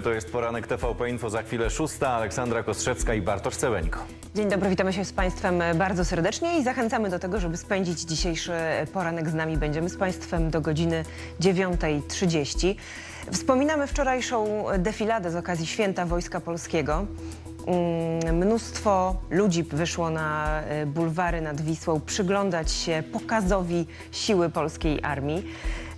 To jest poranek TVP Info, za chwilę szósta, Aleksandra Kostrzewska i Bartosz Cełeńko. Dzień dobry, witamy się z Państwem bardzo serdecznie i zachęcamy do tego, żeby spędzić dzisiejszy poranek z nami. Będziemy z Państwem do godziny 9.30. Wspominamy wczorajszą defiladę z okazji Święta Wojska Polskiego. Mm, Mnóstwo ludzi wyszło na e, bulwary nad Wisłą przyglądać się pokazowi siły polskiej armii.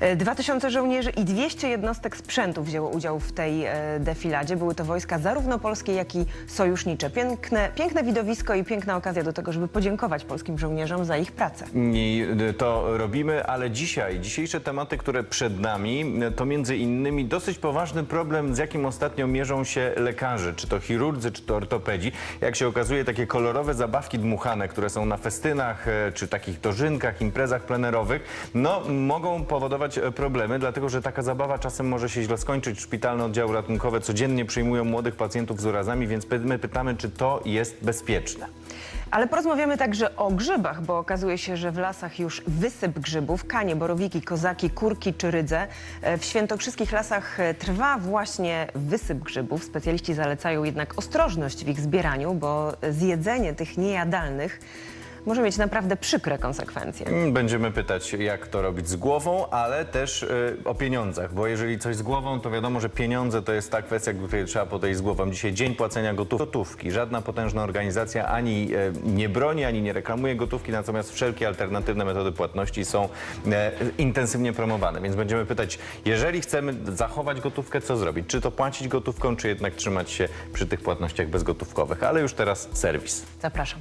E, 2000 żołnierzy i 200 jednostek sprzętu wzięło udział w tej e, defiladzie. Były to wojska zarówno polskie, jak i sojusznicze. Piękne, piękne widowisko i piękna okazja do tego, żeby podziękować polskim żołnierzom za ich pracę. I y, to robimy, ale dzisiaj, dzisiejsze tematy, które przed nami, to między innymi dosyć poważny problem, z jakim ostatnio mierzą się lekarze, czy to chirurdzy, czy to ortopedzi. Jak się okazuje, takie kolorowe zabawki dmuchane, które są na festynach, czy takich dożynkach, imprezach plenerowych, no mogą powodować e, problemy, dlatego że taka zabawa czasem może się źle skończyć. Szpitalne oddziały ratunkowe codziennie przyjmują młodych pacjentów z urazami, więc my pytamy, czy to jest bezpieczne. Ale porozmawiamy także o grzybach, bo okazuje się, że w lasach już wysyp grzybów, kanie, borowiki, kozaki, kurki czy rydze. E, W świętokrzyskich lasach e, trwa właśnie wysyp grzybów. Specjaliści zalecają jednak ostrożność w ich zbieraniu, bo zjedzenie tych niejadalnych może mieć naprawdę przykre konsekwencje. Mm, Będziemy pytać, jak to robić z głową, ale też y, o pieniądzach, bo jeżeli coś z głową, to wiadomo, że pieniądze to jest ta kwestia, do której trzeba podejść z głową. Dzisiaj dzień płacenia gotów- gotówki. Żadna potężna organizacja ani e, nie broni, ani nie reklamuje gotówki, natomiast wszelkie alternatywne metody płatności są e, intensywnie promowane. Więc będziemy pytać, jeżeli chcemy zachować gotówkę, co zrobić? Czy to płacić gotówką, czy jednak trzymać się przy tych płatnościach bezgotówkowych? Ale już teraz serwis. Zapraszam.